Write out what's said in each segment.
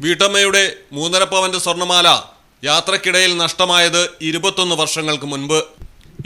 വീട്ടമ്മയുടെ മൂന്നര പവന്റെ സ്വർണമാല യാത്രക്കിടയിൽ നഷ്ടമായത് ഇരുപത്തൊന്ന് വർഷങ്ങൾക്ക് മുൻപ്.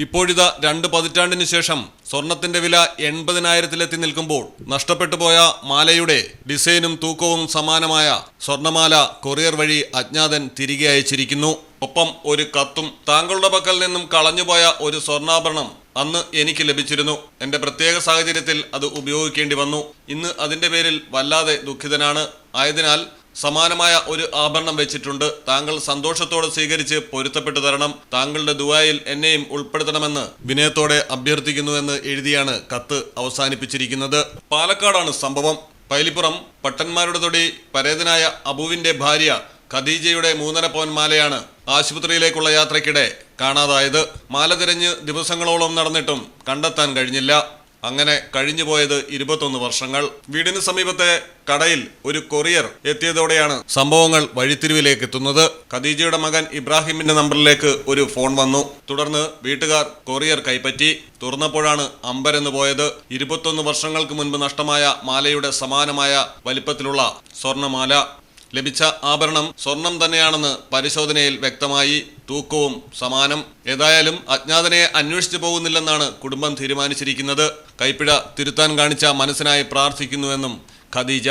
ഇപ്പോഴിതാ രണ്ട് പതിറ്റാണ്ടിന് ശേഷം സ്വർണത്തിന്റെ വില എൺപതിനായിരത്തിലെത്തി നിൽക്കുമ്പോൾ നഷ്ടപ്പെട്ടു പോയ മാലയുടെ ഡിസൈനും തൂക്കവും സമാനമായ സ്വർണമാല കൊറിയർ വഴി അജ്ഞാതൻ തിരികെ അയച്ചിരിക്കുന്നു. ഒപ്പം ഒരു കത്തും താങ്കളുടെ പക്കൽ നിന്നും കളഞ്ഞുപോയ ഒരു സ്വർണാഭരണം അന്ന് എനിക്ക് ലഭിച്ചിരുന്നു. എന്റെ പ്രത്യേക സാഹചര്യത്തിൽ അത് ഉപയോഗിക്കേണ്ടി വന്നു. ഇന്ന് അതിന്റെ പേരിൽ വല്ലാതെ ദുഃഖിതനാണ്. ആയതിനാൽ സമാനമായ ഒരു ആഭരണം വെച്ചിട്ടുണ്ട്. താങ്കൾ സന്തോഷത്തോടെ സ്വീകരിച്ച് പൊരുത്തപ്പെട്ടു തരണം. താങ്കളുടെ ദുബായിൽ എന്നെയും ഉൾപ്പെടുത്തണമെന്ന് വിനയത്തോടെ അഭ്യർത്ഥിക്കുന്നുവെന്ന് എഴുതിയാണ് കത്ത് അവസാനിപ്പിച്ചിരിക്കുന്നത്. പാലക്കാടാണ് സംഭവം. പൈലിപ്പുറം പട്ടന്മാരുടെ തൊടി പരേതനായ അബുവിന്റെ ഭാര്യ ഖദീജയുടെ മൂന്നര പവൻ മാലയാണ് ആശുപത്രിയിലേക്കുള്ള യാത്രയ്ക്കിടെ കാണാതായത്. മാല തിരഞ്ഞ് ദിവസങ്ങളോളം നടന്നിട്ടും കണ്ടെത്താൻ കഴിഞ്ഞില്ല. അങ്ങനെ കഴിഞ്ഞു പോയത് ഇരുപത്തൊന്ന് വർഷങ്ങൾ. വീടിന് സമീപത്തെ കടയിൽ ഒരു കൊറിയർ എത്തിയതോടെയാണ് സംഭവങ്ങൾ വഴിത്തിരിവിലേക്ക് എത്തുന്നത്. ഖദീജയുടെ മകൻ ഇബ്രാഹിമിന്റെ നമ്പറിലേക്ക് ഒരു ഫോൺ വന്നു. തുടർന്ന് വീട്ടുകാർ കൊറിയർ കൈപ്പറ്റി. തുറന്നപ്പോഴാണ് അമ്പരന്ന് പോയത്. ഇരുപത്തൊന്ന് വർഷങ്ങൾക്ക് മുൻപ് നഷ്ടമായ മാലയുടെ സമാനമായ വലിപ്പത്തിലുള്ള സ്വർണമാല. ലഭിച്ച ആഭരണം സ്വർണം തന്നെയാണെന്ന് പരിശോധനയിൽ വ്യക്തമായി. തൂക്കവും സമാനം. ഏതായാലും അജ്ഞാതനെ അന്വേഷിച്ചു പോകുന്നില്ലെന്നാണ് കുടുംബം തീരുമാനിച്ചിരിക്കുന്നത്. കൈപ്പിഴ തിരുത്താൻ കാണിച്ച മനസ്സിനായി പ്രാർത്ഥിക്കുന്നുവെന്നും Khadija.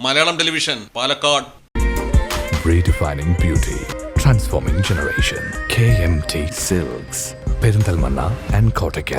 Malayalam television Palakkad. Redefining beauty, transforming generation. KMT Silks, Kottakkal.